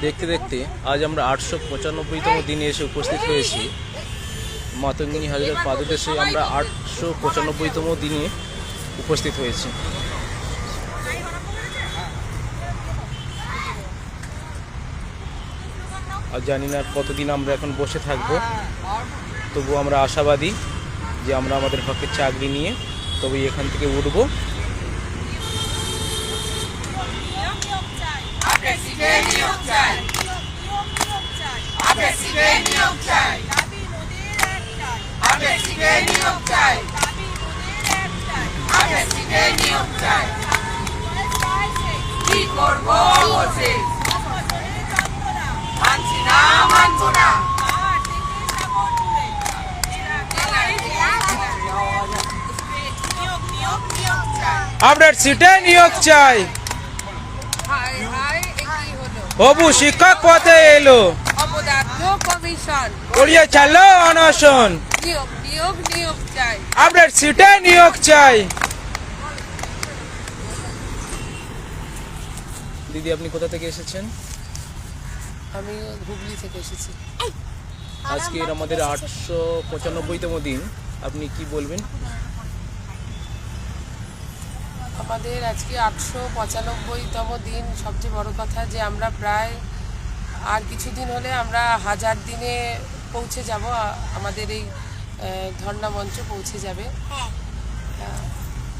দেখতে দেখতে আজ আমরা আটশো পঁচানব্বইতম দিনে এসে উপস্থিত হয়েছি। মাতঙ্গিনী হাজরার পাদদেশে আমরা আটশো পঁচানব্বইতম দিনে উপস্থিত হয়েছি। আর জানি না কতদিন আমরা এখন বসে থাকব তবু আমরা আশাবাদী যে আমরা আমাদের হকের চাকরি নিয়ে তবে এখান থেকে উঠবো কি করব বসে মানছি না মানবো না আপনার সিটে নিয়োগ চাই। এ কি হলো? হবু শিক্ষক পথে এলো। করিয়ে চালো অনশন। আপনার সিটে নিয়োগ চাই। দিদি আপনি কোথা থেকে এসেছেন? আমি হুগলি থেকে এসেছি। আজকের আমাদের আটশো পঁচানব্বইতম দিন। আপনি কি বলবেন? আমাদের আজকে আটশো পঁচানব্বইতম দিন। সবচেয়ে বড় কথা যে আমরা প্রায় আর কিছুদিন হলে আমরা হাজার দিনে পৌঁছে যাব আমাদের এই ধর্ণা মঞ্চ পৌঁছে যাবে।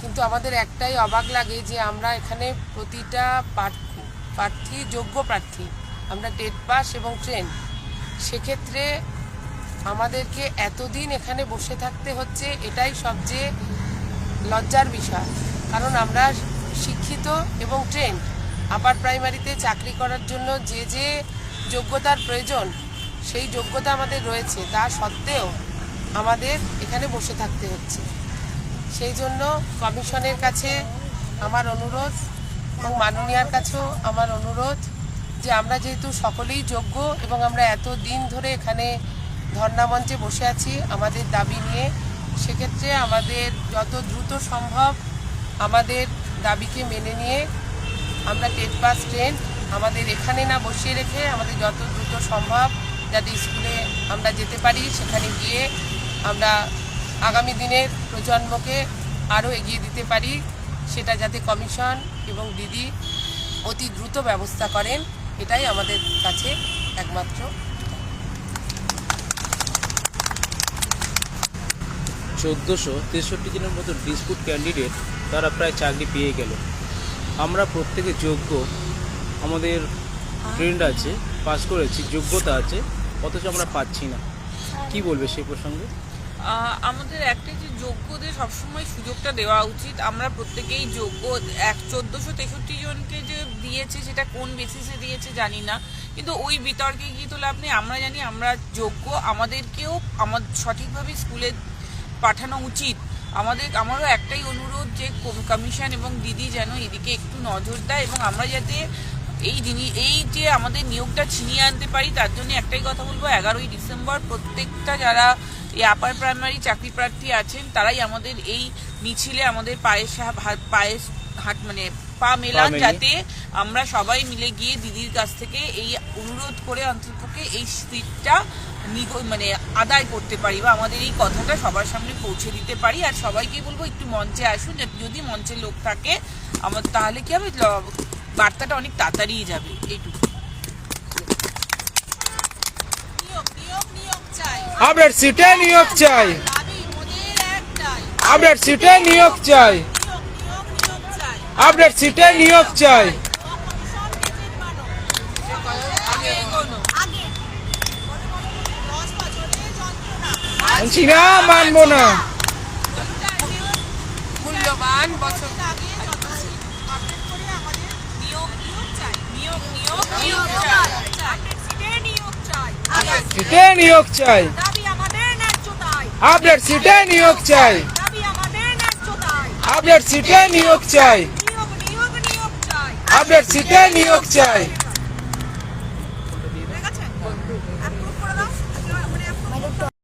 কিন্তু আমাদের একটাই অবাক লাগে যে আমরা এখানে প্রতিটা প্রার্থী যোগ্য প্রার্থী। আমরা টেট পাস এবং ট্রেন। সেক্ষেত্রে আমাদেরকে এতদিন এখানে বসে থাকতে হচ্ছে এটাই সবচেয়ে লজ্জার বিষয়। কারণ আমরা শিক্ষিত এবং ট্রেন আপার প্রাইমারিতে চাকরি করার জন্য যে যে যোগ্যতার প্রয়োজন, সেই যোগ্যতা আমাদের রয়েছে। তা সত্ত্বেও আমাদের এখানে বসে থাকতে হচ্ছে। সেই জন্য কমিশনের কাছে আমার অনুরোধ এবং মাননীয়ার কাছেও আমার অনুরোধ যে আমরা যেহেতু সকলেই যোগ্য এবং আমরা এত দিন ধরে এখানে ধর্ণা মঞ্চে বসে আছি, আমাদের দাবি নিয়ে, সেক্ষেত্রে আমাদের যত দ্রুত সম্ভব আমাদের দাবিকে মেনে নিয়ে আমরা টেট পাস ট্রেন আমাদের এখানে না বসিয়ে রেখে আমাদের যত দ্রুত সম্ভব যাতে স্কুলে আমরা যেতে পারি, সেখানে গিয়ে আমরা আগামী দিনের প্রজন্মকে আরও এগিয়ে দিতে পারি। সেটা যাতে কমিশন এবং দিদি অতি দ্রুত ব্যবস্থা করেন, এটাই আমাদের কাছে একমাত্র চোদ্দোশো তেষট্টি জনের মতো ডিসপুট ক্যান্ডিডেট তারা প্রায় চাকরি পেয়ে গেল। আমরা প্রত্যেকে যোগ্য। আমাদের ট্রেন্ড আছে পাস করেছি, যোগ্যতা আছে, অথচ আমরা পাচ্ছি না। কি বলবে সেই প্রসঙ্গে? আমাদের একটাই যে যোগ্যদের সবসময় সুযোগটা দেওয়া উচিত, আমরা প্রত্যেকেই যোগ্য। এক, চোদ্দোশো তেষট্টি জনকে যে দিয়েছে, সেটা কোন বেসিসে দিয়েছে জানি না। কিন্তু ওই বিতর্কে গিয়ে তো লাভ নেই। আমরা জানি আমরা যোগ্য। আমাদেরকেও আমার সঠিকভাবে স্কুলে পাঠানো উচিত। আমাদের আমারও একটাই অনুরোধ যে কমিশন এবং দিদি যেন এদিকে একটু নজর দেয় এবং আমরা যাতে এই জিনিস এই যে আমাদের নিয়োগটা ছিনিয়ে আনতে পারি তার জন্য একটাই কথা বলব এগারোই ডিসেম্বর প্রত্যেকটা যারা এই আপার প্রাইমারি চাকরি প্রার্থী আছেন তারাই আমাদের এই মিছিলে আমাদের পায়ে পায়ে হাট মানে পা মেলান যাতে আমরা সবাই মিলে গিয়ে দিদির কাছ থেকে এই অনুরোধ করে অন্ততপক্ষে এই সিটটা মানে আদায় করতে পারি বা আমাদের এই কথাটা সবার সামনে পৌঁছে দিতে পারি। আর সবাইকে বলব একটু মঞ্চে আসুন। যদি মঞ্চে লোক থাকে আমার তাহলে কি হবে? বার্তাটা অনেক তাড়াতাড়ি যাবে। এইটুকু। আপনার সিটে নিয়োগ চাই। আপনার সিটে নিয়োগ চাই। আপনার সিটে নিয়োগ চাই। মানছি না মানবো না। মূল্যবান বছর। সিটে নিয়োগ চাই। আপনার সিটে নিয়োগ চাই। আপনার সিটে নিয়োগ চাই। আপনার সিটে নিয়োগ চাই।